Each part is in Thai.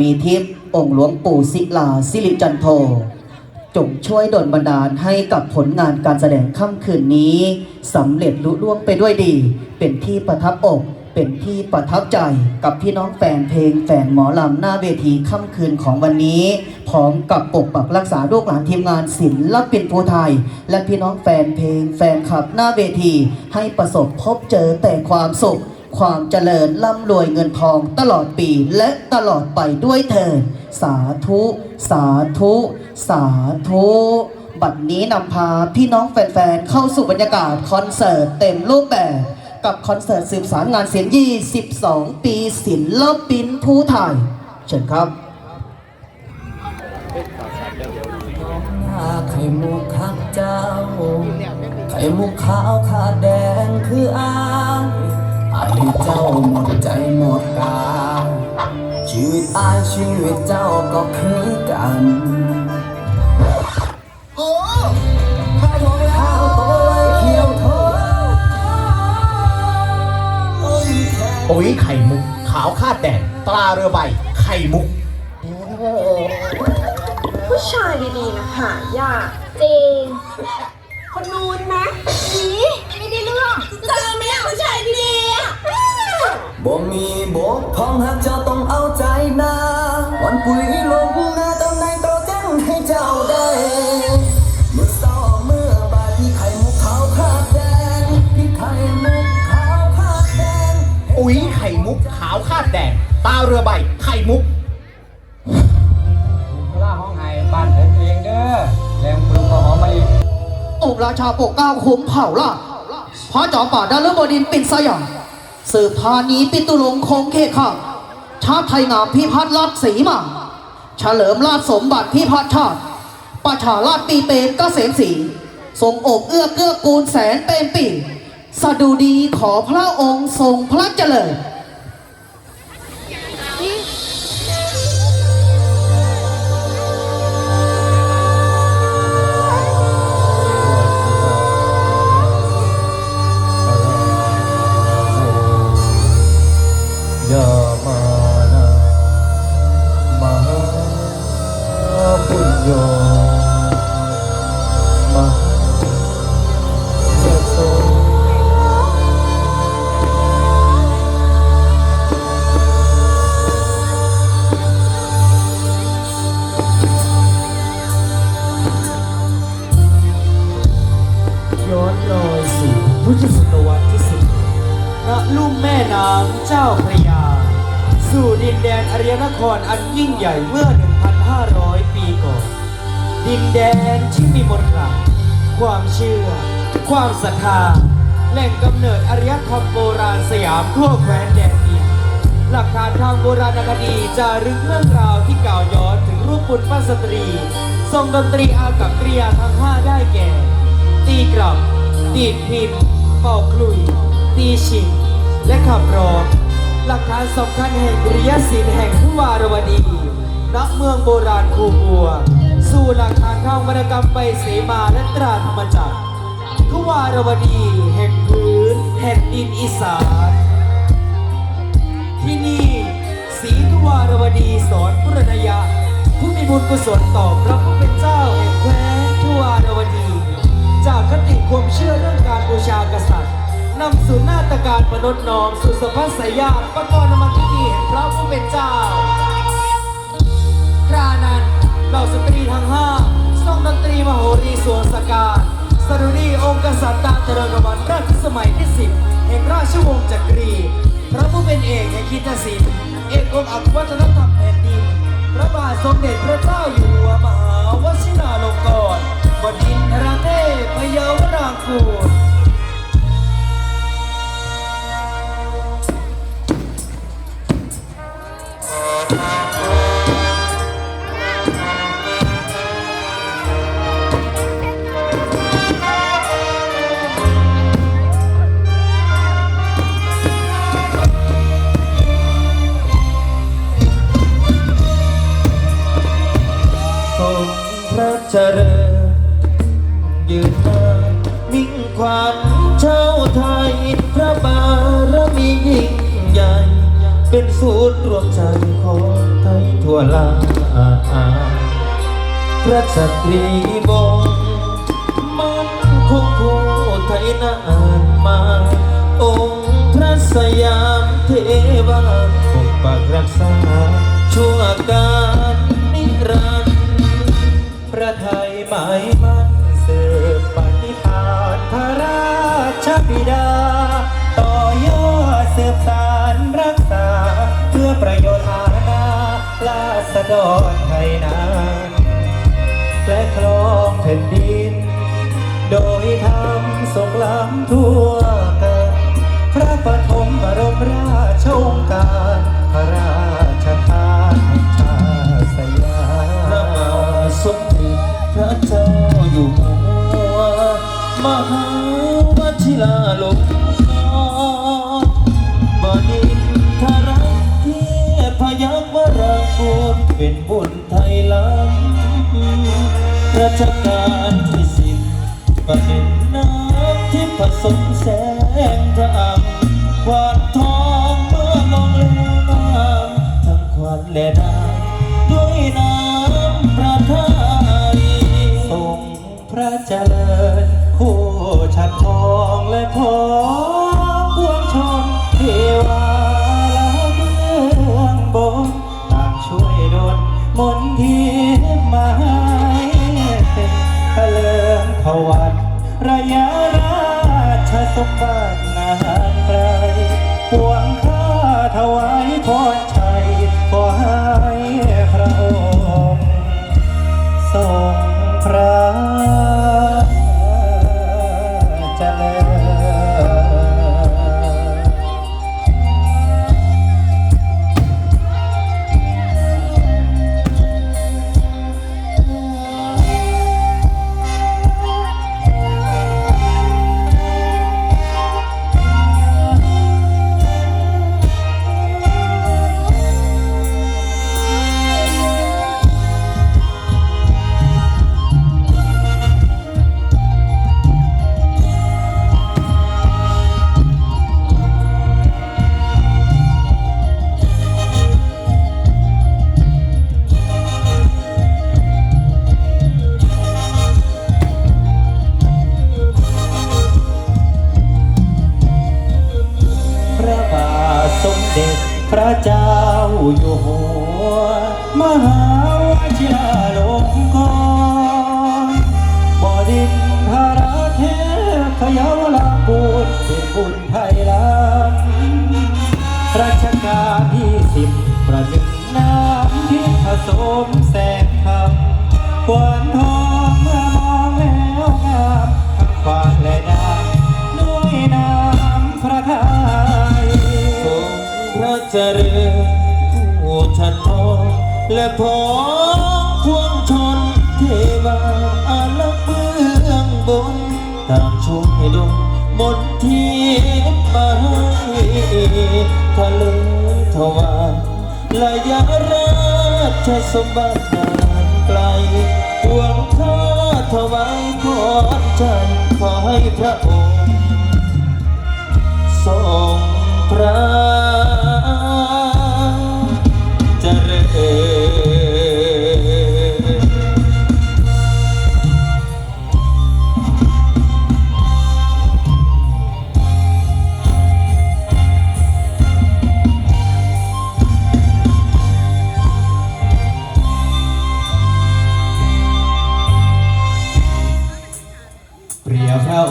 มีทิพย์องค์หลวงปู่ศิลาสิริจันโท จงช่วยดลบันดาลให้กับผลงานการแสดงค่ำคืนนี้สำเร็จลุล่วงไปด้วยดี เป็นที่ประทับอก เป็นที่ประทับใจกับพี่น้องแฟนเพลงแฟนหมอลำหน้าเวทีค่ำคืนของวันนี้ พร้อมกับปกปักรักษาลูกหลานทีมงานศิลปินภูไทย และพี่น้องแฟนเพลงแฟนคลับหน้าเวที ให้ประสบพบเจอแต่ความสุข ความเจริญร่ำรวยเงินทองตลอดปีและตลอดไปด้วยเถิดสาธุ สาธุ สาธุบัดนี้นำพาพี่น้องแฟนๆ เข้าสู่บรรยากาศคอนเสิร์ตเต็มรูปแบบ กับคอนเสิร์ตสืบสารงานเสียง 22 ปีศิลปินผู้ไทยเชิญครับไข่มุกคักเจ้า ไข่มุกขาวขาดแดงคืออายอาย ให้เจ้าหมดใจหมดกายชีวิตอายชีวิตเจ้าก็คือกันโอ้ข้าวโตข้าวโตเลยเขียวโทปุ๋ยไข่มุก ขาวคาดแดดตราเรือใบ ไข่มุก ผู้ชายดีๆนะหายากจริงคนนู้น บ่มีบกพร่องหากเจ้าต้องเอาใจนาวันปุ๋ยลงนาตอนไหนโตแจ้งให้เจ้าได้เมื่อเศร้าเมื่อบ่ายพี่ไข่มุกขาวคาดแดงพี่ไข่มุกขาวคาดแดงปุ๋ยไข่มุกขาวคาดแดดตราเรือใบไข่มุกล่าห้องไห้บ้านผมเองเด้อแรงปรุงก็หอมมาอีกองค์ราชาปกเกล้าคุ้มเผ่าล่าพระจอมป่าดารบดินทร์ปินสยาม สืบพานีปิตุลงคงเขข้าชาติไทยนามพิพัฒน์ราชสีมาเฉลิมราชสมบัติพิพัฒน์ชาติประชาราชปีเปรมเสมสีทรงอกเอื้อเกื้อกูลแสนเป็นปีสดุดีขอพระองค์ทรงพระเจริญ ครอันยิ่งใหญ่เมื่อ 1,500 ปีก่อน ดินแดนที่มีมนต์ขลังความเชื่อ ความศรัทธาแหล่งกำเนิดอารยธรรมโบราณสยามทั่วแคว้นแดนดินหลักฐานทางโบราณคดีจารึกเรื่องราวที่กล่าวย้อนถึงรูปบุญป้าสตรี ทรงดนตรีอากับกริยาทั้งห้าได้แก่ ตีกลับดีดพินเป่าคลุย ตีชิง และขับร้อง หลักฐานสำคัญแห่งริยศิลป์แห่งทุวารวดีณเมืองโบราณคูบัว สู่หลักฐานทางวรรณกรรมไปเสมาและตราธรรมจักรทวารวดีแห่งพื้นแผ่นดินอีสานที่นี่ศรีทวารวดีสอนพุรณยะ ผู้มีบุญกุศลต่อพระผู้เป็นเจ้าแห่งแคว้นทวารวดี จากคติความเชื่อเรื่องการบูชากษัตริย์ นำสู่นาฏการมนุษย์น้อมสู่สภาพสยามประกอบนมัพิธีแห่งพระผู้เป็นเจ้า ครานั้นเหล่าสตรีทั้งห้าทรงดนตรีมโหรีสวงสการสรุดีองค์กษัตริย์ตาเจริญวันราชสมัยที่สิบแห่งราชวงศ์จักรี พระผู้เป็นเอกแห่งคิตศิลป์เอกองค์อัครวัฒนธรรมแผ่นดิน พระบาทสมเด็จพระเจ้าอยู่หัวมหาวชิราลงกรณ์บดินทรเทพพยาวรางกูล เป็นศูนย์รวมใจของไทยทั่วลาพระสตรีบงมันคงคู่ไทยนานมา องค์พระสยามเทวาปกปักรักษา ชั่วการนิรันดร์พระไทยหมายมั่นสืบปฏิภาณพระราชบิดาาสดรไทยนานและครองแผ่นดิน โดยทำสงล้ำทั่วกัน พระปฐมบรมราชองการพระราช ชกาลที่สิบประเด็นน้ำที่ผสมแสงธรรมควันทองเมื่อลงแรงน้ำทั้งควันและน้ำด้วยน้ำพระทัยทรงพระเจริญคู่ชัดทองและพอ พวันระยะราชสมบัตินานไกล และพองพวงชนเทวาอาลักษ์เมืองบนต่างช่วยดลมนทิพย์มาให้ทะเลทวารและยาราชสมบัตินานไกลหวงข้าถวายพรใจขอให้พระองค์ทรงพระ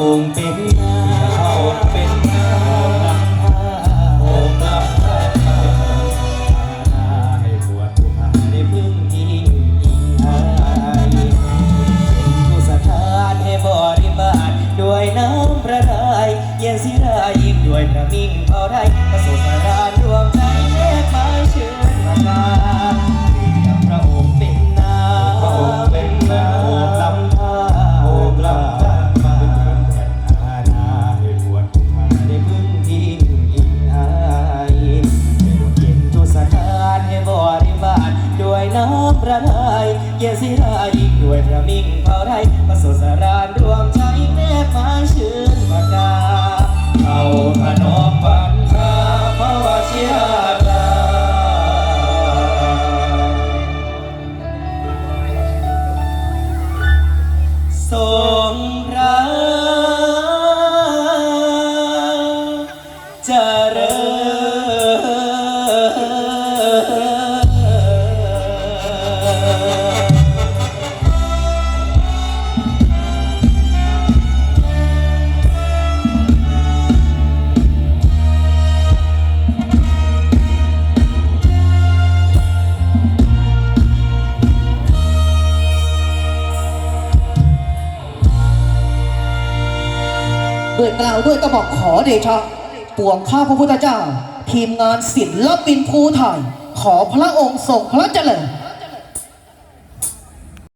องค์เป็นดาวเป็นดาว ด้วยพระมิ่งเผาไทยประสุสรานรวมใจแนบมาเชื่อ ด้วยกล่าวด้วยกระบอกขอเดชะปวงข้าพระพุทธเจ้า ทีมงานศิลปินภูไทย ขอพระองค์ทรงพระเจริญ